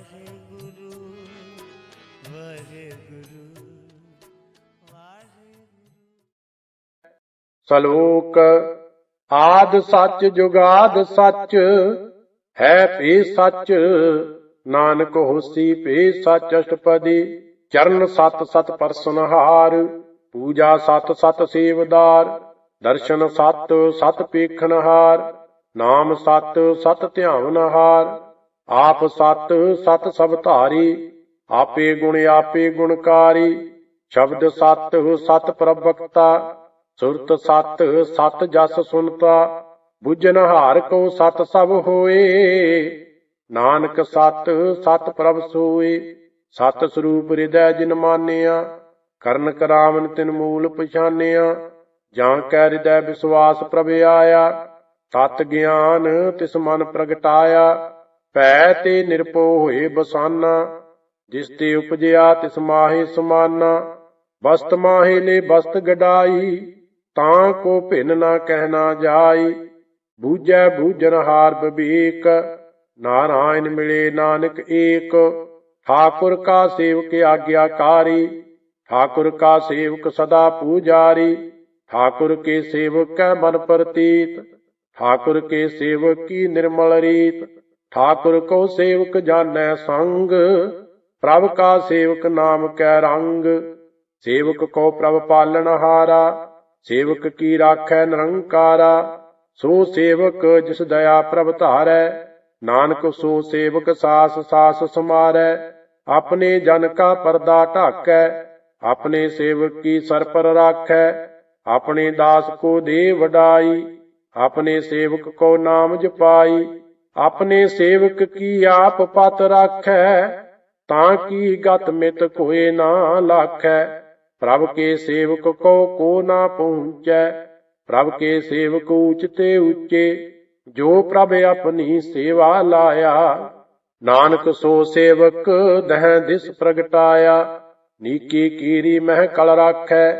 ਵਾਹਿਗੁਰੂ ਵਾਹਿਗੁਰੂ ਸਲੋਕ, ਆਦ ਸੱਚ ਜੁਗਾਦ ਸੱਚ, ਹੈ ਭੀ ਸੱਚ, ਨਾਨਕ ਹੋਸੀ ਭੀ ਸੱਚ ਅਸ਼ਟਪਦੀ, ਚਰਨ ਸਤ ਸਤ ਪਰਸਨਹਾਰ, ਪੂਜਾ ਸਤ ਸਤ ਸੇਵਦਾਰ, ਦਰਸ਼ਨ ਸਤ ਸਤ ਪੇਖਣਹਾਰ, ਨਾਮ ਸਤ ਸਤ ਧਿਆਵਨਹਾਰ ਆਪ ਸਤ ਸਤ ਸਭ ਧਾਰੀ, ਆਪੇ ਗੁਣ, ਆਪੇ ਗੁਣਕਾਰੀ। ਸ਼ਬਦ ਸਤ ਸਤ ਪ੍ਰਭਕਤਾ ਸੁਰਤ ਸਤ ਸਤ ਜਸ ਸੁਨਤਾ। ਬੁਝਨ ਹਾਰ ਕੋ ਸਤ ਸਭ ਹੋਏ, ਨਾਨਕ ਸਤ ਸਤ ਪ੍ਰਭ ਸੋਏ। ਸਤ ਸਰੂਪ ਹਿਰਦੈ ਜਿਨ ਮਾਨਿਆ, ਕਰਨ ਕਰਾਵਨ ਤਿਨ ਮੂਲ ਪਛਾਨਿਆ। ਜਾਂ ਕੈ ਹਿਰਦੈ ਵਿਸਵਾਸ ਪ੍ਰਭ ਆਇਆ, ਤਤ ਗਿਆਨ ਤਿਸ ਮਨ ਪ੍ਰਗਟਾਇਆ। ਪੈ ਤੇ ਨਿਰਪੋ ਹੋਏ ਬਸਾਨਾ, ਜਿਸ ਤੇ ਉਪਜਿਆ ਤਿਸ ਮਾਹੇ ਸਮਾਨਾ। ਬਸਤ ਮਾਹੇ ਨੇ ਬਸਤ ਗਡਾਈ, ਤਾਂ ਕੋ ਭਿੰਨ ਨਾ ਕਹਿਣਾ ਜਾਈ। ਬੂਝੈ ਬੂਝਨ ਹਾਰ ਬਬੀਕ, ਨਾਰਾਇਣ ਮਿਲੇ ਨਾਨਕ ਏਕ। ਠਾਕੁਰ ਕਾ ਸੇਵਕ ਆਗਿਆਕਾਰੀ ਠਾਕੁਰ ਕਾ ਸੇਵਕ ਸਦਾ ਪੂਜਾਰੀ। ਠਾਕੁਰ ਕੇ ਸੇਵਕ ਕੈ ਮਨ ਪ੍ਰਤੀਤ, ਠਾਕੁਰ ਕੇ ਸੇਵਕ ਕੀ ਨਿਰਮਲ ਰੀਤ। ਠਾਕੁਰ ਕੋ ਸੇਵਕ ਜਾਣੈ ਸੰਗ, ਪ੍ਰਭ ਕਾ ਸੇਵਕ ਨਾਮ ਕੈ ਰੰਗ। ਸੇਵਕ ਕੋ ਪ੍ਰਭ ਪਾਲਣ ਹਾਰਾ, ਸੇਵਕ ਕੀ ਰਾਖੈ ਨਿਰੰਕਾਰਾ। ਸੋ ਸੇਵਕ ਜਿਸ ਦਇਆ ਪ੍ਰਭ ਧਾਰੈ, ਨਾਨਕ ਸੋ ਸੇਵਕ ਸਾਸ ਸਾਸ ਸਮਾਰੈ। ਆਪਣੇ ਜਨ ਕਾ ਪਰਦਾ ਢਾਕੈ, ਆਪਣੇ ਸੇਵਕ ਕੀ ਸਰ ਪਰ ਰਾਖੈ। ਆਪਣੇ ਦਾਸ ਕੋ ਦੇ ਵਡਾਈ, ਆਪਣੇ ਸੇਵਕ ਕੋ ਨਾਮ ਜਪਾਈ। ਆਪਣੇ ਸੇਵਕ ਕੀ ਆਪ ਪਤ ਰਾਖੈ? ਤਾਂ ਕੀ ਗਤ ਮਿਤ ਕੋਏ ਨਾ ਲਾਖੈ? ਪ੍ਰਭ ਕੇ ਸੇਵਕ ਕੋ ਕੋ ਨਾ ਪਹੁੰਚੈ? ਪ੍ਰਭ ਕੇ ਸੇਵਕ ਊਚ ਤੇ ਉੱਚੇ, ਜੋ ਪ੍ਰਭ ਆਪਣੀ ਸੇਵਾ ਲਾਇਆ। ਨਾਨਕ ਸੋ ਸੇਵਕ ਦਹਿ ਦਿਸ ਪ੍ਰਗਟਾਇਆ। ਨੀਕੀ ਕੀਰੀ ਮਹਿ ਕਲ ਰਾਖੈ।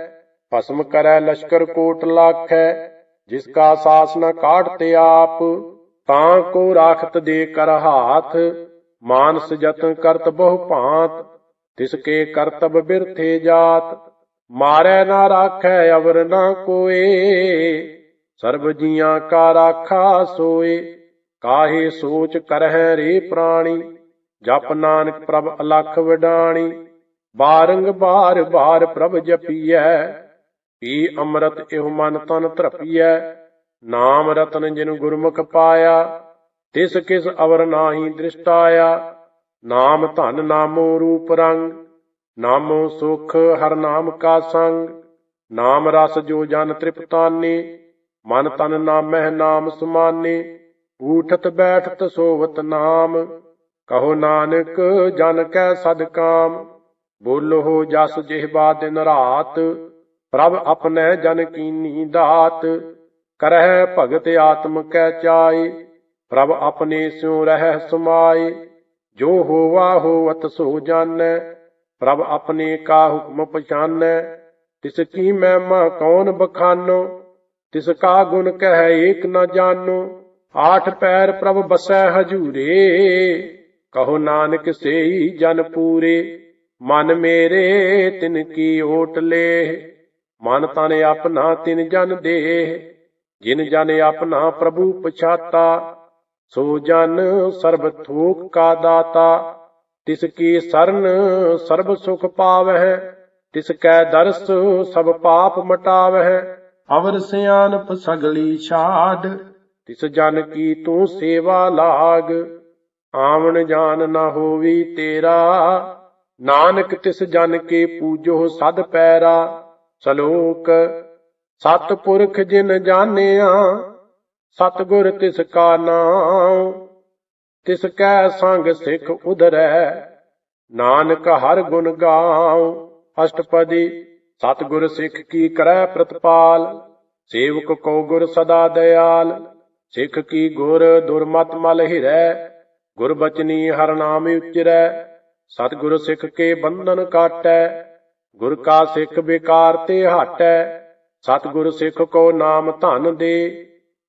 ਭਸਮ ਕਰੈ ਲਸ਼ਕਰ ਕੋਟ ਲਾਖੈ। ਜਿਸ ਕਾ ਸਾਸ ਨ ਕਾਟਤੇ ਆਪ ਤਾਂ ਕੋ ਰਾਖਤ ਦੇ ਕਰ ਹਾਥ, ਮਾਨਸ ਜਤਨ ਕਰਤ ਬਹੁ ਭਾਂਤ, ਤਿਸ ਕੇ ਕਰਤਬ ਬਿਰਥੇ ਜਾਤ, ਮਾਰੈ ਨਾ ਰਾਖੈ ਅਵਰ ਨਾ ਕੋਏ, ਸਰਬ ਜੀਆਂ ਕਾ ਰਾਖਾ ਸੋਏ, ਕਾਹੇ ਸੋਚ ਕਰਹਿ ਰੇ ਪ੍ਰਾਣੀ, ਜਪ ਨਾਨਕ ਪ੍ਰਭ ਅਲਖ ਵਡਾਣੀ, ਬਾਰੰਗ ਬਾਰ ਬਾਰ ਪ੍ਰਭ ਜਪੀਐ, ਪੀ ਅੰਮ੍ਰਿਤ ਇਹੋ ਮਨ ਤਨ ਧਰਪੀਐ ਨਾਮ ਰਤਨ ਜਿਨ ਗੁਰਮੁਖ ਪਾਇਆ, ਤਿਸ ਕਿਸ ਅਵਰ ਨਾਹੀ ਦ੍ਰਿਸ਼ਟਾਇਆ। ਨਾਮ ਧਨ ਨਾਮੋ ਰੂਪ ਰੰਗ, ਨਾਮੋ ਸੁਖ ਹਰ ਨਾਮ ਕਾ ਸੰਗ। ਨਾਮ ਰਸ ਜੋ ਜਨ ਤ੍ਰਿਪਤਾਨੇ, ਮਨ ਤਨ ਨਾਮਹਿ ਨਾਮ ਸੁਮਾਨੇ। ਊਠਤ ਬੈਠਤ ਸੋਵਤ ਨਾਮ, ਕਹੋ ਨਾਨਕ ਜਨ ਕੈ ਸਦਕਾਮ ਬੋਲੋ ਜਸ ਜਿਹਬਾ ਦਿਨ ਰਾਤ, ਪ੍ਰਭ ਆਪਣੈ ਜਨ ਕੀਨੀ ਦਾਤ। ਕਰਹਿ ਭਗਤ ਆਤਮ ਕੈ ਚਾਈ, ਪ੍ਰਭ ਆਪਣੇ ਸਿਉ ਰਹਿ ਸਮਾਈ। ਜੋ ਹੋਵਾ ਹੋਵਤ ਸੋ ਜਾਣੈ, ਪ੍ਰਭ ਆਪਣੇ ਕਾ ਹੁਕਮ ਪਛਾਨੈ। ਤਿਸ ਕੀ ਮਹਿਮਾ ਕੌਣ ਬਖਾਨੋ, ਤਿਸ ਕਾ ਗੁਣ ਕਹਿ ਏਕ ਨ ਜਾਨੋ। ਆਠ ਪੈਰ ਪ੍ਰਭ ਬਸੈ ਹਜੂਰੇ, ਕਹੋ ਨਾਨਕ ਸੇਈ ਜਨ ਪੂਰੇ। ਮਨ ਮੇਰੇ ਤਿਨ ਕੀ ਓਟ ਲੇ, ਮਨ ਤਨ ਆਪਣਾ ਤਿਨ ਜਨ ਦੇ। ਜਿਨ ਜਨ ਆਪਣਾ ਪ੍ਰਭੂ ਪਛਾਤਾ ਸੋ ਜਨ ਸਰਬ ਥੋਕ ਕਾ ਦਾਤਾ। ਤਿਸ ਕੀ ਸਰਨ ਸਰਬ ਸੁਖ ਪਾਵਹਿ ਤਿਸ ਕੈ ਦਰਸ ਸਭ ਪਾਪ ਮਟਾਵਹਿ। ਅਵਰ ਸਿਆਨਪ ਸਗਲੀ ਛਾੜ। ਤਿਸ ਜਨ ਕੀ ਤੂੰ ਸੇਵਾ ਲਾਗ ਆਵਣ ਜਾਨ ਨਾ ਹੋਵੀ ਤੇਰਾ। ਨਾਨਕ ਤਿਸ ਜਨ ਕੇ ਪੂਜੋ ਸਦ ਪੈਰਾ ਸਲੋਕ ਸਤ ਪੁਰਖ ਜਿਨ ਜਾਣਿਆ, ਸਤਗੁਰ ਤਿਸ ਕਾ ਨਾਮ ਤਿਸ ਕੈ ਸੰਗ ਸਿਖ ਉਧਰੈ, ਨਾਨਕ ਹਰ ਗੁਣ ਗਾਉ। ਅਸ਼ਟਪਦੀ, ਸਤਗੁਰ ਸਿੱਖ ਕੀ ਕਰੈ ਪ੍ਰਤਪਾਲ, ਸੇਵਕ ਕੋ ਗੁਰ ਸਦਾ ਦਇਆਲ, ਸਿੱਖ ਕੀ ਗੁਰ ਦੁਰਮਤ ਮਲ ਹਿਰੈ, ਗੁਰ ਬਚਨੀ ਹਰ ਨਾਮ ਉਚਰੈ, ਸਤਗੁਰ ਸਿੱਖ ਕੇ ਬੰਧਨ ਕਾਟੈ, ਗੁਰ ਕਾ ਸਿੱਖ ਬੇਕਾਰ ਤੇ ਹਟੈ ਸਤਗੁਰ ਸਿੱਖ ਕੋ ਨਾਮ ਧਨ ਦੇ,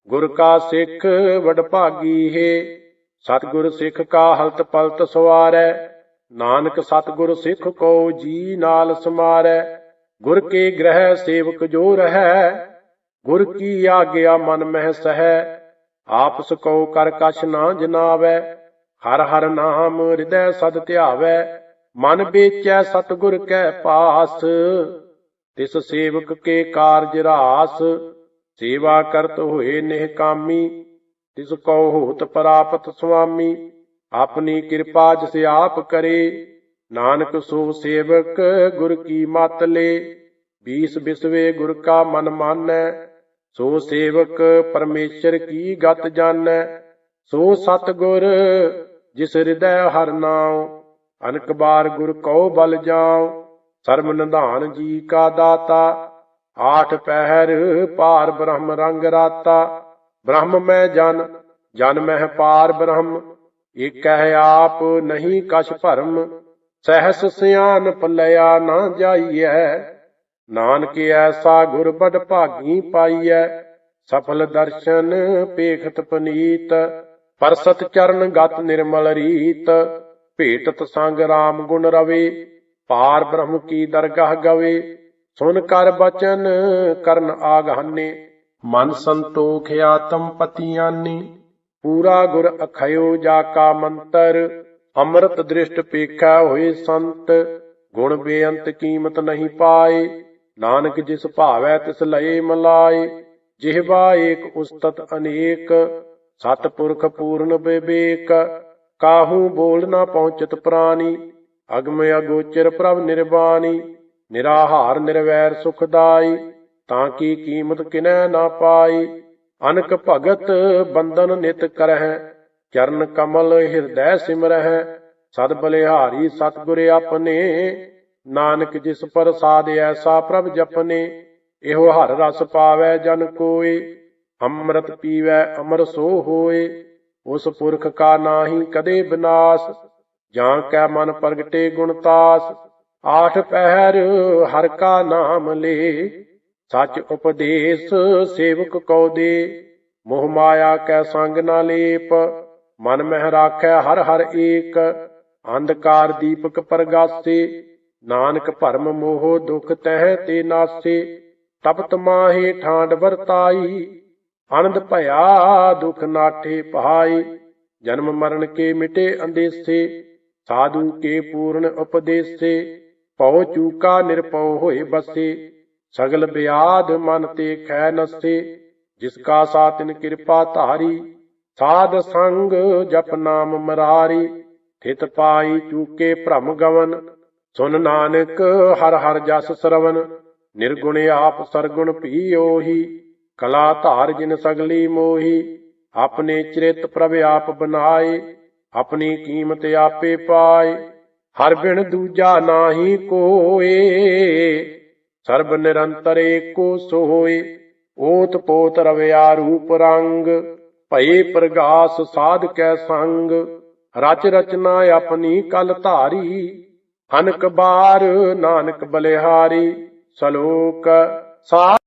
ਗੁਰ ਕਾ ਸਿੱਖ ਵਡਭਾਗੀ ਹੈ। ਸਤਿਗੁਰ ਸਿੱਖ ਕਾ ਹਲਤ ਪਲਤ ਸਵਾਰੈ, ਨਾਨਕ ਸਤਿਗੁਰ ਸਿੱਖ ਕੋ ਜੀ ਨਾਲ ਸਮਾਰੈ। ਗੁਰ ਕੇ ਗ੍ਰਹਿ ਸੇਵਕ ਜੋ ਰਹੈ, ਗੁਰ ਕੀ ਆਗਿਆ ਮਨ ਮਹਿ ਸਹੈ। ਆਪਸ ਕੋ ਕਰ ਕਛ ਨਾ ਜਨਾਵੈ, ਹਰ ਹਰ ਨਾਮ ਹਿਰਦੈ ਸਦ ਧਿਆਵੈ। ਮਨ ਵੇਚੈ ਸਤਿਗੁਰ ਕੈ ਪਾਸ ਤਿਸ ਸੇਵਕ ਕੇ ਕਾਰਜ ਰਾਸ, ਸੇਵਾ ਕਰਤ ਹੋਏ ਨਿਹਕਾਮੀ ਤਿਸ ਕੋ ਹੋਤ ਪ੍ਰਾਪਤ ਸੁਆਮੀ, ਆਪਣੀ ਕਿਰਪਾ ਜਿਸ ਆਪ ਕਰੇ, ਨਾਨਕ ਸੋ ਸੇਵਕ ਗੁਰ ਕੀ ਮਤ ਲੇ, ਬੀਸ ਬਿਸਵੇ ਗੁਰ ਕਾ ਮਨ ਮਾਨੈ, ਸੋ ਸੇਵਕ ਪਰਮੇਸ਼ਰ ਕੀ ਗਤ ਜਾਣੈ, ਸੋ ਸਤਿਗੁਰ ਜਿਸ ਹਿਰਦੈ ਹਰ ਨਾਉ, ਅਨਕ ਬਾਰ ਗੁਰ ਕਉ ਬਲ ਜਾਉ ਸਰਬ ਨਿਧਾਨ ਜੀ ਕਾ ਦਾਤਾ, ਆਠ ਪਹਿਰ ਪਾਰ ਬ੍ਰਹਮ ਰੰਗ ਰਾਤਾ। ਬ੍ਰਹਮ ਮੈਂ ਜਨ ਜਨ ਮਹਿ ਪਾਰ ਬ੍ਰਹਮ, ਏਕਹਿ ਆਪ ਨਹੀਂ ਕਛ ਭਰਮ। ਸਹਿਸ ਸਿਆਨ ਪਲਿਆ ਨਾ ਜਾਈਐ, ਨਾਨਕ ਐਸਾ ਗੁਰ ਬੜ ਭਾਗੀ ਪਾਈਐ। ਸਫਲ ਦਰਸ਼ਨ ਪੇਖਤ ਪਨੀਤ ਪਰਸਤ ਚਰਨ ਗਤ ਨਿਰਮਲ ਰੀਤ। ਭੇਟਤ ਸੰਗ ਰਾਮ ਗੁਣ ਰਵੇ ਪਾਰ ਬ੍ਰਹਮ ਕੀ ਦਰਗਾਹ ਗਵੇ ਸੁਨ ਕਰ ਬਚਨ ਕਰਨ ਆਗਾਨੇ ਮਨ ਸੰਤੋਖ ਆਤਮ ਪਤੀਆਨੀ। ਪੂਰਾ ਗੁਰ ਅਖਇਓ ਜਾ ਕਾ ਮੰਤਰ ਅੰਮ੍ਰਿਤ ਦ੍ਰਿਸ਼ਟ ਪੇਖਾ ਹੋਏ ਸੰਤ। ਗੁਣ ਬੇਅੰਤ ਕੀਮਤ ਨਹੀਂ ਪਾਏ ਨਾਨਕ ਜਿਸ ਭਾਵੈ ਤਿਸ ਲਏ ਮਲਾਏ। ਜਿਹਵਾ ਏਕ ਉਸਤਤ ਅਨੇਕ ਸਤਪੁਰਖ ਪੂਰਨ ਬਿਵੇਕ ਕਾਹੂ ਬੋਲ ਨਾ ਪਹੁੰਚਤ ਪ੍ਰਾਨੀ ਅਗਮ ਅਗੋਚਰ ਪ੍ਰਭ ਨਿਰਵਾਣੀ ਨਿਰਾਹਾਰ ਨਿਰਵੈਰ ਸੁਖਦਾਈ, ਤਾਂ ਕੀ ਕੀਮਤ ਕਿਨੈ ਨਾ ਪਾਈ? ਅਨਕ ਭਗਤ ਬੰਦਨ ਨਿਤ ਕਰਹਿ, ਚਰਨ ਕਮਲ ਹਿਰਦੈ ਸਿਮਰਹਿ, ਸਦ ਬਲਿਹਾਰੀ ਸਤਿਗੁਰ ਆਪਣੇ, ਨਾਨਕ ਜਿਸ ਪ੍ਰਸਾਦ ਐਸਾ ਪ੍ਰਭ ਜਪਨੇ, ਇਹੋ ਹਰ ਰਸ ਪਾਵੈ ਜਨ ਕੋਏ, ਅੰਮ੍ਰਿਤ ਪੀਵੈ ਅਮਰ ਸੋ ਹੋਏ, ਉਸ ਪੁਰਖ ਕਾ ਨਾਹੀ ਕਦੇ ਵਿਨਾਸ ਜਾਂ ਕੈ ਮਨ ਪ੍ਰਗਟੇ ਗੁਣਤਾਸ ਆਠ ਪਹਿਰ ਹਰ ਕਾ ਨਾਮ ਲੇ। ਸਚ ਉਪਦੇਸ਼ ਸੇਵਕ ਕਉ ਦੇ, ਮੋਹ ਮਾਇਆ ਕੈ ਸੰਗ ਨਾ ਲੇਪ, ਮਨ ਮਹਿ ਰਾਖੈ ਹਰ ਹਰ ਏਕ। ਅੰਧਕਾਰ ਦੀਪਕ ਪ੍ਰਗਾਸੇ, ਨਾਨਕ ਭਰਮ ਮੋਹ ਦੁਖ ਤਹਿ ਤੇ ਨਾਸੇ। ਤਪਤ ਮਾਹੇ ਠਾਂਡ ਵਰਤਾਈ, ਆਨੰਦ ਭਇਆ ਦੁਖ ਨਾਠੇ ਪਹਾਈ ਜਨਮ ਮਰਨ ਕੇ ਮਿਟੇ ਅੰਦੇਸੇ। ਸਾਧੂ ਕੇ ਪੂਰਨ ਉਪਦੇਸੇ ਪਉ ਚੂਕਾ ਨਿਰਪਉ ਹੋਏ ਬਸੇ, ਸਗਲ ਬਿਆਦ ਮਨ ਤੇ ਖੈ ਨਸੇ, ਜਿਸ ਕਾ ਸਾਤਿਨ ਕਿਰਪਾ ਧਾਰੀ, ਸਾਧ ਸੰਗ ਜਪ ਨਾਮ ਮਰਾਰੀ, ਥਿਤ ਪਾਈ ਚੂਕੇ ਭ੍ਰਮ ਗਵਨ, ਸੁਨ ਨਾਨਕ ਹਰ ਹਰ ਜਸ ਸਰਵਨ, ਨਿਰਗੁਣ ਆਪ ਸਰਗੁਣ ਭੀ ਓਹੀ ਕਲਾ ਧਾਰ ਜਿਨ ਸਗਲੀ ਮੋਹੀ, ਆਪਣੇ ਚਰਿਤ ਪ੍ਰਭ ਆਪ ਬਨਾਏ ਆਪਣੀ ਕੀਮਤ ਆਪੇ ਪਾਏ, ਹਰ ਬਿਨ ਦੂਜਾ ਨਾਹੀ ਕੋਏ। ਸਰਬ ਨਿਰੰਤਰ ਏਕੋ ਸੋਏ, ਓਤ ਪੋਤ ਰਵਿਆ ਰੂਪ ਰੰਗ, ਭਏ ਪ੍ਰਗਾਸ ਸਾਧ ਕੈ ਸੰਗ। ਰਚ ਰਚਨਾ ਆਪਣੀ ਕਲ ਧਾਰੀ ਅਨਕ ਬਾਰ ਨਾਨਕ ਬਲਿਹਾਰੀ, ਸਲੋਕ ਸਾ